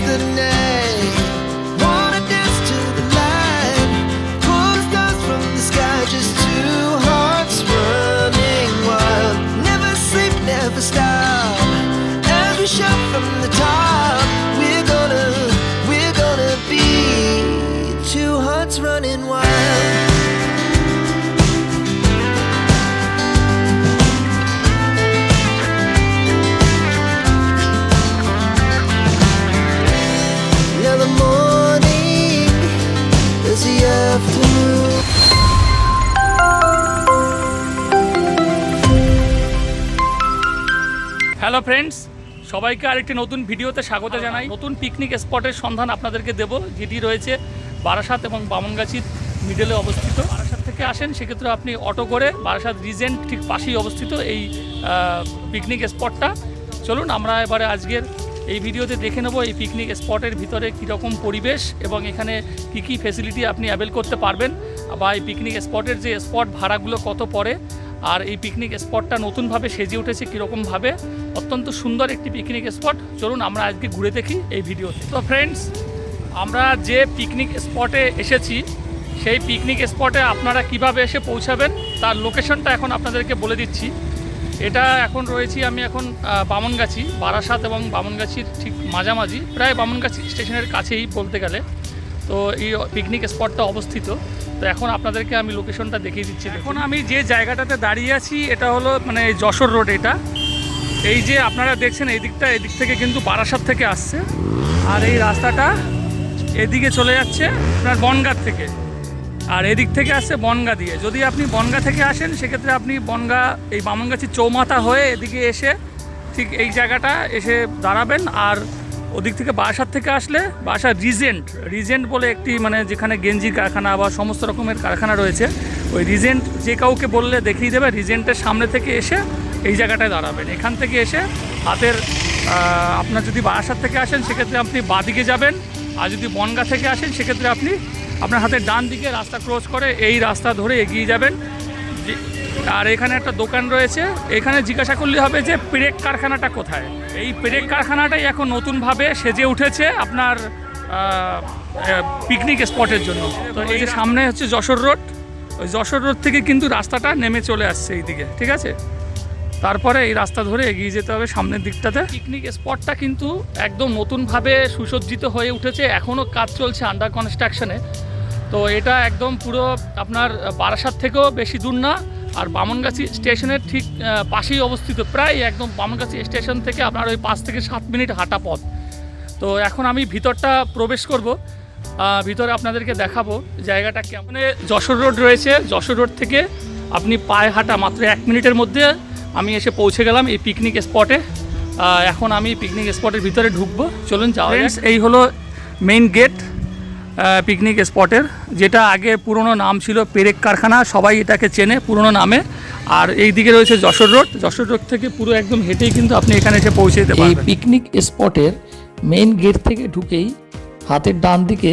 The night, hello friends, সবাইকে আরেকটি নতুন ভিডিওতে স্বাগত জানাই। নতুন পিকনিক স্পটের সন্ধান আপনাদেরকে দেব, যেটি রয়েছে বারাসাত এবং বামনগাছির মিডলে অবস্থিত। বারাসাত থেকে আসেন, সেক্ষেত্রে আপনি অটো করে বারাসাত রিজেন্ট ঠিক পাশেই অবস্থিত এই পিকনিক স্পটটা চলুন, আমরা এবারে আজকের এই ভিডিওতে দেখে নেব এই পিকনিক স্পটের ভিতরে কীরকম পরিবেশ এবং এখানে কী কী ফেসিলিটি আপনি অ্যাভেল করতে পারবেন বা এই পিকনিক স্পটের যে স্পট ভাড়াগুলো কত পড়ে। আর এই পিকনিক স্পটটা নতুনভাবে সেজে উঠেছে কীরকমভাবে? অত্যন্ত সুন্দর একটি পিকনিক স্পট চলুন আমরা আজকে ঘুরে দেখি এই ভিডিওতে। তো ফ্রেন্ডস আমরা যে পিকনিক স্পটে এসেছি, সেই পিকনিক স্পটে আপনারা কীভাবে এসে পৌঁছাবেন, তার লোকেশনটা এখন আপনাদেরকে বলে দিচ্ছি। এটা এখন রয়েছি আমি এখন বামনগাছি, বারাসাত এবং বামনগাছির ঠিক মাঝামাঝি, প্রায় বামনগাছি স্টেশনের কাছেই বলতে গেলে। তো এই পিকনিক স্পটটা অবস্থিত। তো এখন আপনাদেরকে আমি লোকেশনটা দেখিয়ে দিচ্ছি। এখন আমি যে জায়গাটাতে দাঁড়িয়ে আছি, এটা হলো মানে যশোর রোড এটা। এই যে আপনারা দেখছেন, এই দিকটা এদিক থেকে কিন্তু বারাসাত থেকে আসছে। আর এই রাস্তাটা এদিকে চলে যাচ্ছে আপনার বনগাঁ থেকে। আর এদিক থেকে আসছে বনগা দিয়ে। যদি আপনি বনগা থেকে আসেন, সেক্ষেত্রে আপনি বনগা, এই বামনগাছি চৌমাথা হয়ে এদিকে এসে ঠিক এই জায়গাটা এসে দাঁড়াবেন। আর ওদিক থেকে বাসার থেকে আসলে বাসা রিজেন্ট রিজেন্ট বলে একটি মানে যেখানে গেঞ্জি কারখানা বা সমস্ত রকমের কারখানা রয়েছে, ওই রিজেন্ট যে কাউকে বললে দেখিয়ে দেবে, রিজেন্টের সামনে থেকে এসে এই জায়গাটায় দাঁড়াবেন। এখান থেকে এসে হাতের আপনার যদি বারাসাত থেকে আসেন, সেক্ষেত্রে আপনি বাদিকে যাবেন, আর যদি বনগা থেকে আসেন, সেক্ষেত্রে আপনি আপনার হাতের ডান দিকে রাস্তা ক্রস করে এই রাস্তা ধরে এগিয়ে যাবেন। আর এখানে একটা দোকান রয়েছে। এখানে জিজ্ঞাসা করলে হবে যে পেরেক কারখানাটা কোথায়? এই পেরেক কারখানাটাই এখন নতুনভাবে সেজে উঠেছে আপনার পিকনিক স্পটের জন্য। তো এই যে সামনে হচ্ছে যশোর রোড। ওই যশোর রোড থেকে কিন্তু রাস্তাটা নেমে চলে আসছে এইদিকে, ঠিক আছে? তারপরে এই রাস্তা ধরে এগিয়ে যেতে হবে সামনের দিকটাতে। পিকনিক স্পটটা কিন্তু একদম নতুনভাবে সুসজ্জিত হয়ে উঠেছে। এখনও কাজ চলছে আন্ডার কনস্ট্রাকশনে তো এটা একদম পুরো আপনার বারাসাত থেকেও বেশি দূর না। আর বামনগাছি স্টেশনের ঠিক পাশেই অবস্থিত, প্রায় একদম বামনগাছি স্টেশন থেকে আপনার ওই পাঁচ থেকে সাত মিনিট হাঁটা পথ। তো এখন আমি ভিতরটা প্রবেশ করব ভিতরে আপনাদেরকে দেখাবো জায়গাটা কেমন যশোর রোড রয়েছে। যশোর রোড থেকে আপনি পায়ে হাঁটা মাত্র এক মিনিটের মধ্যে আমি এসে পৌঁছে গেলাম এই পিকনিক স্পটে এখন আমি পিকনিক স্পটের ভিতরে ঢুকবো। চলুন যাওয়া এই হলো মেইন গেট পিকনিক স্পটের যেটা আগে পুরনো নাম ছিল পেরেক কারখানা সবাই এটাকে চেনে পুরনো নামে। আর এই দিকে রয়েছে যশোর রোড যশোর রোড থেকে পুরো একদম হেঁটেই কিন্তু আপনি এখানে এসে পৌঁছে যেতে এই পারবেন। পিকনিক স্পটের মেইন গেট থেকে ঢুকেই হাতের ডান দিকে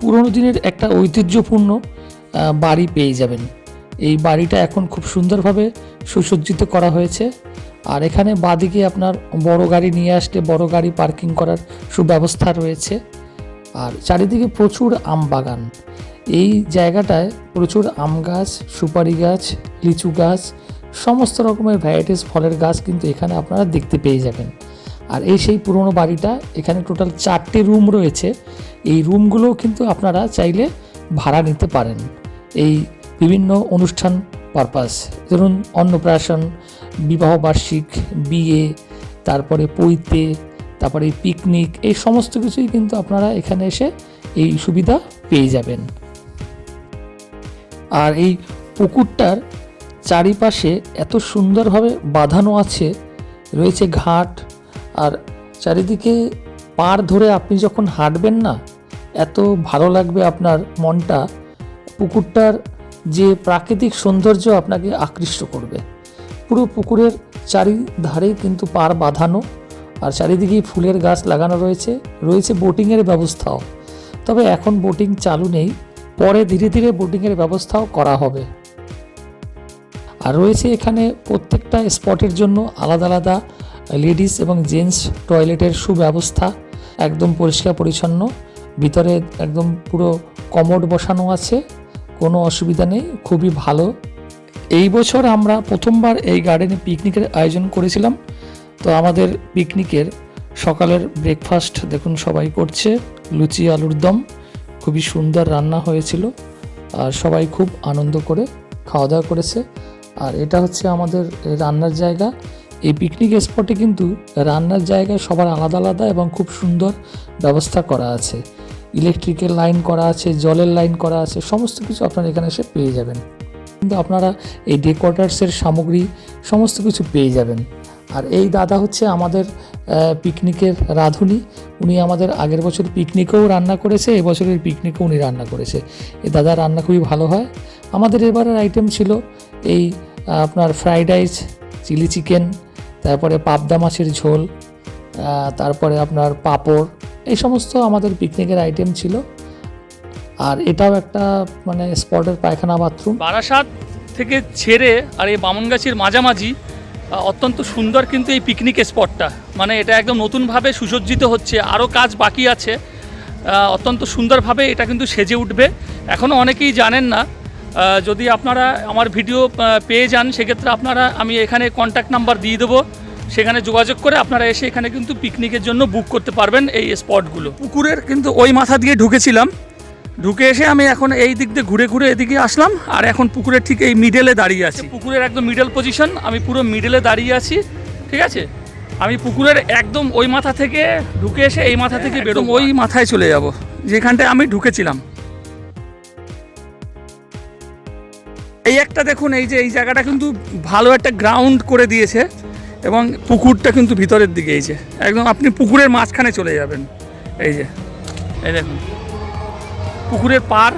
পুরনো দিনের একটা ঐতিহ্যপূর্ণ বাড়ি পেয়ে যাবেন। এই বাড়িটা এখন খুব সুন্দরভাবে সুসজ্জিত করা হয়েছে। আর এখানে বাদিকে আপনার বড় গাড়ি নিয়ে আসলে বড় গাড়ি পার্কিং করার সুব্যবস্থা রয়েছে। আর চারিদিকে প্রচুর আম বাগান। এই জায়গাটায় প্রচুর আম গাছ, সুপারি গাছ, লিচু গাছ, সমস্ত রকমের ভ্যারাইটিস ফলের গাছ কিন্তু এখানে আপনারা দেখতে পেয়ে যাবেন। আর এই সেই পুরনো বাড়িটা, এখানে টোটাল চারটে রুম রয়েছে। এই রুমগুলোও কিন্তু আপনারা চাইলে ভাড়া নিতে পারেন। এই বিভিন্ন অনুষ্ঠান পারপাস ধরুন অন্নপ্রাশন, বিবাহ বার্ষিক, বিয়ে, তারপরে পৈতে তারপরে এই পিকনিক এই সমস্ত কিছুই কিন্তু আপনারা এখানে এসে এই সুবিধা পেয়ে যাবেন। আর এই পুকুরটার চারিপাশে এত সুন্দরভাবে বাঁধানো আছে, রয়েছে ঘাট, আর চারিদিকে পাড় ধরে আপনি যখন হাঁটবেন না, এত ভালো লাগবে আপনার মনটা, পুকুরটার যে প্রাকৃতিক সৌন্দর্য আপনাকে আকৃষ্ট করবে। পুরো পুকুরের চারিধারেই কিন্তু পার বাঁধানো আর চারিদিকেই ফুলের গাছ লাগানো রয়েছে রয়েছে বোটিংয়ের ব্যবস্থাও। তবে এখন বোটিং চালু নেই, পরে ধীরে ধীরে বোটিংয়ের ব্যবস্থাও করা হবে। আর রয়েছে এখানে প্রত্যেকটা স্পটের জন্য আলাদা আলাদা লেডিস এবং জেন্টস টয়লেটের সুব্যবস্থা, একদম পরিষ্কার পরিচ্ছন্ন। ভিতরে একদম পুরো কমোড বসানো আছে, কোনো অসুবিধা নেই, খুবই ভালো। এই বছর আমরা প্রথমবার এই গার্ডেনে পিকনিকের আয়োজন করেছিলাম। তো আমাদের পিকনিকের সকালের ব্রেকফাস্ট দেখুন সবাই করছে। লুচি, আলুর দম, খুবই সুন্দর রান্না হয়েছিল আর সবাই খুব আনন্দ করে খাওয়া দাওয়া করেছে। আর এটা হচ্ছে আমাদের রান্নার জায়গা। এই পিকনিক স্পটে কিন্তু রান্নার জায়গায় সবার আলাদা আলাদা এবং খুব সুন্দর ব্যবস্থা করা আছে। ইলেকট্রিকের লাইন করা আছে, জলের লাইন করা আছে, সমস্ত কিছু আপনারা এখানে এসে পেয়ে যাবেন। কিন্তু আপনারা এই ডে কোয়ার্টার্সের সামগ্রী সমস্ত কিছু পেয়ে যাবেন। আর এই দাদা হচ্ছে আমাদের পিকনিকের রাঁধুনি। উনি আমাদের আগের বছর পিকনিকেও রান্না করেছে, এবছরের পিকনিকেও উনি রান্না করেছে। এই দাদা রান্না খুবই ভালো হয়। আমাদের এবারের আইটেম ছিল এই আপনার ফ্রাইড রাইস চিলি চিকেন তারপরে পাবদা মাছের ঝোল তারপরে আপনার পাঁপড়, এই সমস্ত আমাদের পিকনিকের আইটেম ছিল। আর এটাও একটা মানে স্পটের পায়খানা বাথরুম বারাসাত থেকে ছেড়ে আর এই বামনগাছির মাঝামাঝি অত্যন্ত সুন্দর কিন্তু এই পিকনিক স্পটটা মানে এটা একদম নতুনভাবে সুসজ্জিত হচ্ছে, আরও কাজ বাকি আছে। অত্যন্ত সুন্দরভাবে এটা কিন্তু সেজে উঠবে। এখনও অনেকেই জানেন না। যদি আপনারা আমার ভিডিও পেয়ে যান, সেক্ষেত্রে আপনারা, আমি এখানে কন্ট্যাক্ট নাম্বার দিয়ে দেবো। সেখানে যোগাযোগ করে আপনারা এসে এখানে কিন্তু পিকনিকের জন্য বুক করতে পারবেন এই স্পটগুলো পুকুরের কিন্তু ওই মাথা দিয়ে ঢুকেছিলাম। ঢুকে এসে আমি এখন এই দিক দিয়ে ঘুরে ঘুরে এদিকে আসলাম আর এখন পুকুরের ঠিক এই মিডলে দাঁড়িয়ে আছি। পুকুরের একদম মিডল পজিশন আমি পুরো মিডলে দাঁড়িয়ে আছি ঠিক আছে? আমি পুকুরের একদম ওই মাথা থেকে ঢুকে এসে এই মাথা থেকে বেরোম ওই মাথায় চলে যাব যেখানটায় আমি ঢুকেছিলাম। এই একটা দেখুন এই যে এই জায়গাটা কিন্তু ভালো একটা গ্রাউন্ড করে দিয়েছে এবং পুকুরটা কিন্তু ভিতরের দিকে এই যে। একদম আপনি পুকুরের মাঝখানে চলে যাবেন এই যে। এই দেখুন। পুকুরের পার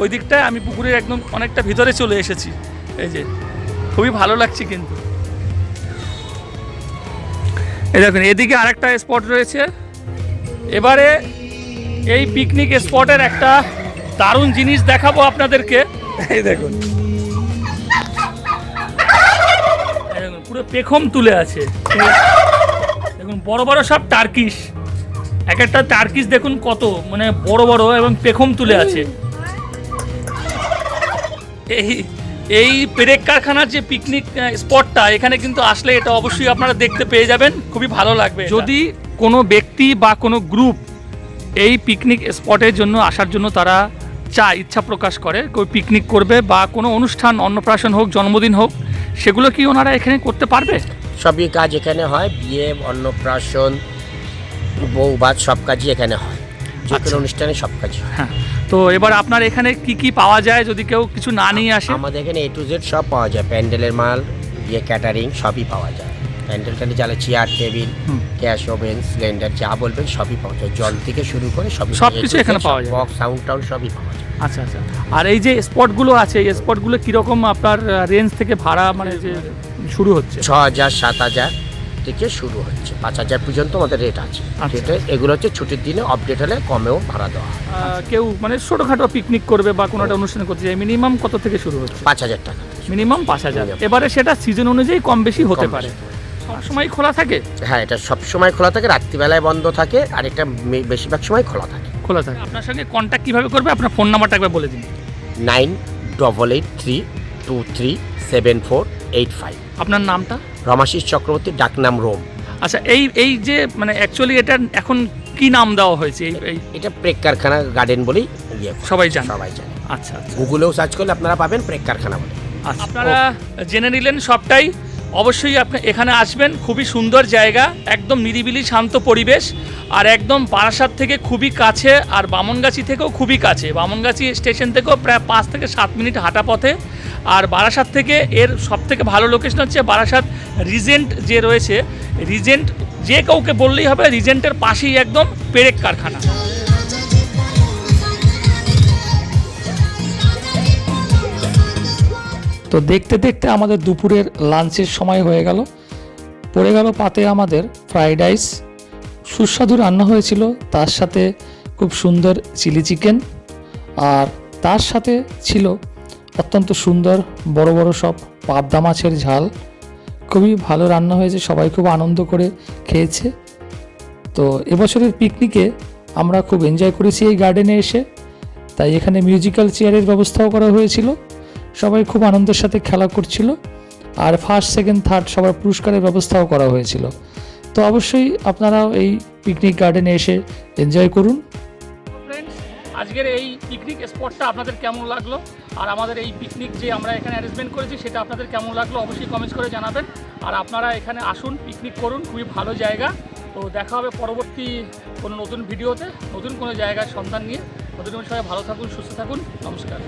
ওই দিকটায় আমি পুকুরের একদম অনেকটা ভিতরে চলে এসেছি। এই যে খুবই ভালো লাগছে কিন্তু। এই দেখুন এদিকে আরেকটা স্পট রয়েছে। এবারে এই পিকনিক স্পটের একটা দারুণ জিনিস দেখাবো আপনাদেরকে। এই দেখুন। পুরো পেখম তুলে আছে। দেখুন বড় বড় সব টার্কিশ এক একটা টার্কিস দেখুন কত মানে বড় বড় এবং পেখম তুলে আছে। এই এই পেরেক কারখানার যে পিকনিক স্পটটা এখানে কিন্তু আসলে এটা অবশ্যই আপনারা দেখতে পেয়ে যাবেন খুবই ভালো লাগবে যদি কোনো ব্যক্তি বা কোনো গ্রুপ এই পিকনিক স্পটের জন্য আসার জন্য তারা চায় ইচ্ছা প্রকাশ করে কেউ পিকনিক করবে বা কোনো অনুষ্ঠান অন্নপ্রাশন হোক জন্মদিন হোক সেগুলো কি ওনারা এখানে করতে পারবে? সবই কাজ এখানে হয় বিয়ে অন্নপ্রাশন বউ ভাত সব কাজই এখানে হয়। যে আচ্ছা। কোনো অনুষ্ঠানে সব কাজই হয়। হ্যাঁ তো এবার আপনার এখানে কি কি পাওয়া যায় যদি কেউ কিছু না নিয়ে আসে? আমাদের এখানে এ টু জেড সব পাওয়া যায়। প্যান্ডেলের মাল বিয়ে ক্যাটারিং সবই পাওয়া যায়। প্যান্ডেল ট্যান্ডেল জ্বালা chair table. Gas oven cylinder যা বলবেন সবই পাওয়া যায়। জল থেকে শুরু করে সবই কিছু এখানে পাওয়া যায়। বক্স সাউন্ড টাউন সবই পাওয়া যায়। আচ্ছা আচ্ছা। আর এই যে স্পটগুলো আছে এই স্পটগুলো কীরকম আপনার রেঞ্জ থেকে ভাড়া মানে যে শুরু হচ্ছে? ছ হাজার সাত হাজার। থেকে শুরু হচ্ছে। পাঁচ হাজার পর্যন্ত আমাদের রেট আছে। আচ্ছা। রেটে এগুলো হচ্ছে ছুটির দিনে আপডেট হলে কমেও ভাড়া দেওয়া হয়। কেউ মানে ছোটোখাটো পিকনিক করবে বা কোনো একটা অনুষ্ঠান করতে যায় মিনিমাম কত থেকে শুরু হচ্ছে? পাঁচ হাজার টাকা মিনিমাম পাঁচ হাজার। এবারে সেটা সিজন অনুযায়ী কম বেশি হতে কম পারে। সময় খোলা থাকে? হ্যাঁ এটা সব সময় খোলা থাকে রাত্রিবেলায় বন্ধ থাকে আর এটা মে- বেশিরভাগ সময় খোলা থাকে। খোলা থাকে। আপনার সঙ্গে কন্ট্যাক্ট কীভাবে করবে? আপনার ফোন নাম্বারটা একবার বলে দিন। Nine double eight three two three seven four eight five. আপনার নামটা? রমাশিস চক্রবর্তী ডাকনাম রোম। আচ্ছা এই এই যে মানে অ্যাকচুয়ালি এটা এখন কি নাম দেওয়া হয়েছে? এই এই এটা প্রেক কারখানা গার্ডেন বলেই ইয়ে সবাই জানে। সবাই জানে। আচ্ছা আচ্ছা। গুগলেও সার্চ করলে আপনারা পাবেন প্রেক কারখানা বলে। আচ্ছা আপনারা জেনে নিলেন সবটাই। অবশ্যই আপনি এখানে আসবেন খুবই সুন্দর জায়গা একদম নিরিবিলি শান্ত পরিবেশ আর একদম বারাসাত থেকে খুবই কাছে আর বামনগাছি থেকেও খুবই কাছে। বামনগাছি স্টেশন থেকেও প্রায় পাঁচ থেকে সাত মিনিট হাঁটা পথে। আর বারাসাত থেকে এর সব থেকে ভালো লোকেশন হচ্ছে বারাসাত রিজেন্ট যে রয়েছে, রিজেন্ট যে কাউকে বললেই হবে, রিজেন্টের পাশেই একদম পেরেক কারখানা। তো দেখতে দেখতে আমাদের দুপুরের লাঞ্চের সময় হয়ে গেল। পড়ে গেল পাতে আমাদের ফ্রাইড রাইস। সুস্বাদু রান্না হয়েছিল, তার সাথে খুব সুন্দর চিলি চিকেন। আর তার সাথে ছিল অত্যন্ত সুন্দর, বড় বড় সব পাবদা মাছের ঝাল। খুবই ভালো রান্না হয়েছে, সবাই খুব আনন্দ করে খেয়েছে। তো এবছরের পিকনিকে আমরা খুব এনজয় করেছি এই গার্ডেনে এসে। তাই এখানে মিউজিক্যাল চেয়ারের ব্যবস্থাও করা হয়েছিল। সবাই খুব আনন্দের সাথে খেলা করছিল। আর ফার্স্ট সেকেন্ড থার্ড সবার পুরস্কারের ব্যবস্থাও করা হয়েছিল। তো অবশ্যই আপনারাও এই পিকনিক গার্ডেনে এসে এনজয় করুন। আজকের এই পিকনিক স্পটটা আপনাদের কেমন লাগল? আর আমাদের এই পিকনিক যে আমরা এখানে অ্যারেঞ্জমেন্ট করেছি, সেটা আপনাদের কেমন লাগল অবশ্যই কমেন্টস করে জানাবেন। আর আপনারা এখানে আসুন পিকনিক করুন, খুবই ভালো জায়গা। তো দেখা হবে পরবর্তী কোনো নতুন ভিডিওতে নতুন কোনো জায়গার সন্ধান নিয়ে। নতুন সবাই ভালো থাকুন, সুস্থ থাকুন। নমস্কার।